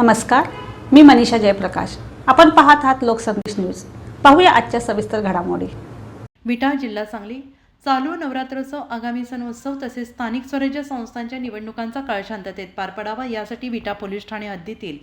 नमस्कार मी मनीषा जयप्रकाश. आपण पाहत आहात लोकसंदेश न्यूज. पाहूया आजच्या सविस्तर घडामोडी. विटा जिल्हा सांगली. चालू नवरात्रोत्सव आगामी सणोत्सव तसेच स्थानिक स्वराज्य संस्थांच्या निवडणुकांचा काळ शांततेत पार पडावा यासाठी विटा पोलीस ठाणे हद्दीतील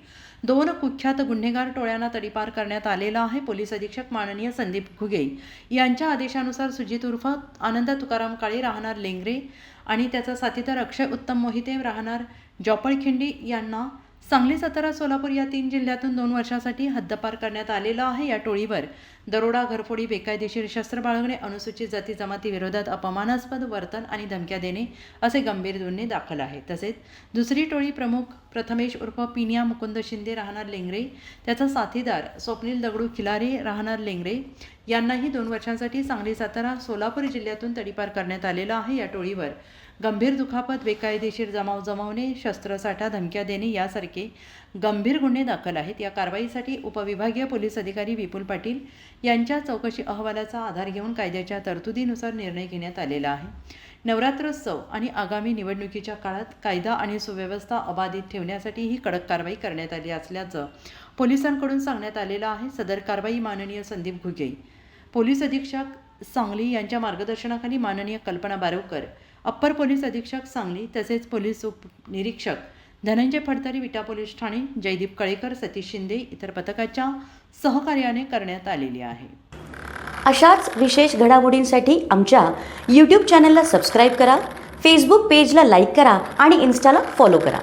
दोन कुख्यात गुन्हेगार टोळ्यांना तडीपार करण्यात आलेला आहे पोलीस अधीक्षक माननीय संदीप घुगे. यांच्या आदेशानुसार सुजित उर्फ आनंद तुकाराम काळे राहणार लेंगरे आणि त्याचा साथीदार अक्षय उत्तम मोहिते राहणार जॉपळखिंडी यांना सांगली सातारा सोलापूर या तीन जिल्ह्यातून दोन वर्षासाठी हद्दपार करण्यात आलेला आहे या टोळीवर. दरोडा घरफोडी बेकायदेशीर शस्त्र बाळगणे अनुसूचित जाती जमाती विरोधात अपमानास्पद वर्तन आणि धमक्या देणे असे गंभीर गुन्हे दाखल आहेत. तसेच दुसरी टोळी प्रमुख प्रथमेश उर्फ पिनिया मुकुंद शिंदे राहणार लेंगरे. त्याचा साथीदार स्वप्नील दगडू खिलारे राहणार लेंगरे. यांनाही दोन वर्षांसाठी सांगली सातारा सोलापूर जिल्ह्यातून तडीपार करण्यात आलेला आहे या टोळीवर. गंभीर दुखापत बेकायदेशीर जमाव जमावणे शस्त्रसाठा धमक्या देणे यासारखे गंभीर गुन्हे दाखल आहेत. या कारवाईसाठी उपविभागीय पोलीस अधिकारी विपुल पाटील यांच्या चौकशी अहवालाचा आधार घेऊन कायद्याच्या तरतुदीनुसार निर्णय घेण्यात आलेला आहे. नवरात्रोत्सव आणि आगामी निवडणुकीच्या काळात कायदा आणि सुव्यवस्था अबाधित ठेवण्यासाठी ही कडक कारवाई करण्यात आली असल्याचं पोलिसांकडून सांगण्यात आलेलं आहे. सदर कारवाई माननीय संदीप घुगे पोलीस अधीक्षक सांगली यांच्या मार्गदर्शनाखाली माननीय कल्पना बारवकर अप्पर पोलीस अधीक्षक सांगली तसेच पोलीस उपनिरीक्षक धनंजय फडतरी विटा पोलीस ठाणे जयदीप कळेकर सतीश शिंदे इतर पथकाच्या सहकार्याने करण्यात आलेली आहे. अशाच विशेष घडामोडींसाठी आमच्या यूट्यूब चॅनलला सबस्क्राईब करा फेसबुक पेजला लाईक करा आणि इन्स्टाला फॉलो करा.